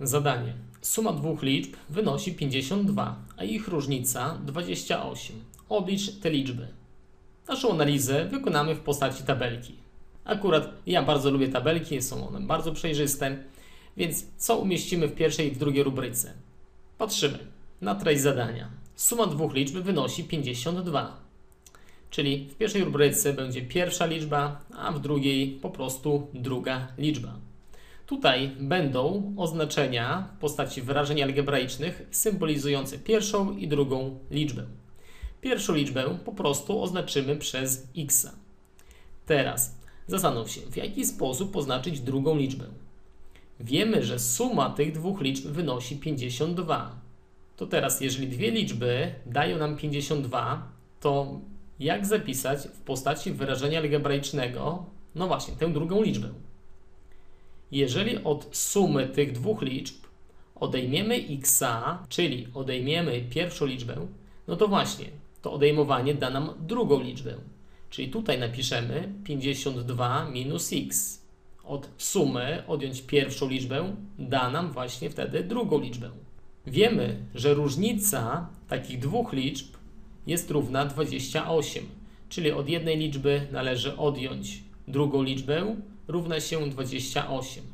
Zadanie. Suma dwóch liczb wynosi 52, a ich różnica 28. Oblicz te liczby. Naszą analizę wykonamy w postaci tabelki. Akurat ja bardzo lubię tabelki, są one bardzo przejrzyste, więc co umieścimy w pierwszej i w drugiej rubryce? Patrzymy na treść zadania. Suma dwóch liczb wynosi 52. Czyli w pierwszej rubryce będzie pierwsza liczba, a w drugiej po prostu druga liczba. Tutaj będą oznaczenia w postaci wyrażeń algebraicznych symbolizujące pierwszą i drugą liczbę. Pierwszą liczbę po prostu oznaczymy przez x. Teraz zastanów się, w jaki sposób oznaczyć drugą liczbę. Wiemy, że suma tych dwóch liczb wynosi 52. To teraz, jeżeli dwie liczby dają nam 52, to jak zapisać w postaci wyrażenia algebraicznego, no właśnie, tę drugą liczbę? Jeżeli od sumy tych dwóch liczb odejmiemy x, czyli odejmiemy pierwszą liczbę, no to właśnie to odejmowanie da nam drugą liczbę. Czyli tutaj napiszemy 52 minus x. Od sumy odjąć pierwszą liczbę da nam właśnie wtedy drugą liczbę. Wiemy, że różnica takich dwóch liczb jest równa 28, czyli od jednej liczby należy odjąć drugą liczbę, równa się 28.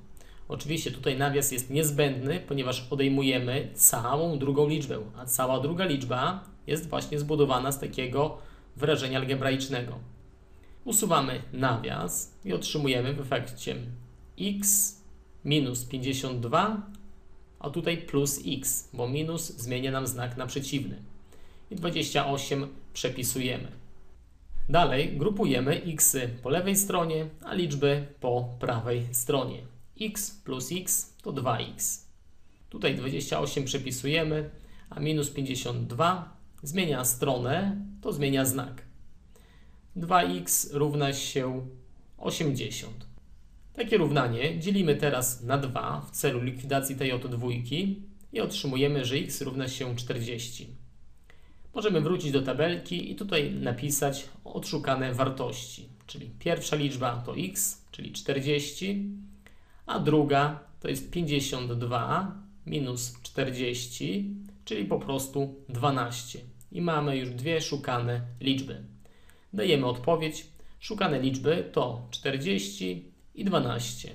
Oczywiście tutaj nawias jest niezbędny, ponieważ odejmujemy całą drugą liczbę, a cała druga liczba jest właśnie zbudowana z takiego wyrażenia algebraicznego. Usuwamy nawias i otrzymujemy w efekcie x minus 52, a tutaj plus x, bo minus zmienia nam znak na przeciwny. I 28 przepisujemy. Dalej grupujemy x po lewej stronie, a liczby po prawej stronie. x plus x to 2x. Tutaj 28 przepisujemy, a minus 52 zmienia stronę, to zmienia znak. 2x równa się 80. Takie równanie dzielimy teraz na 2 w celu likwidacji tej oto dwójki i otrzymujemy, że x równa się 40. Możemy wrócić do tabelki i tutaj napisać odszukane wartości. Czyli pierwsza liczba to x, czyli 40, a druga to jest 52 minus 40, czyli po prostu 12. I mamy już dwie szukane liczby. Dajemy odpowiedź. Szukane liczby to 40 i 12.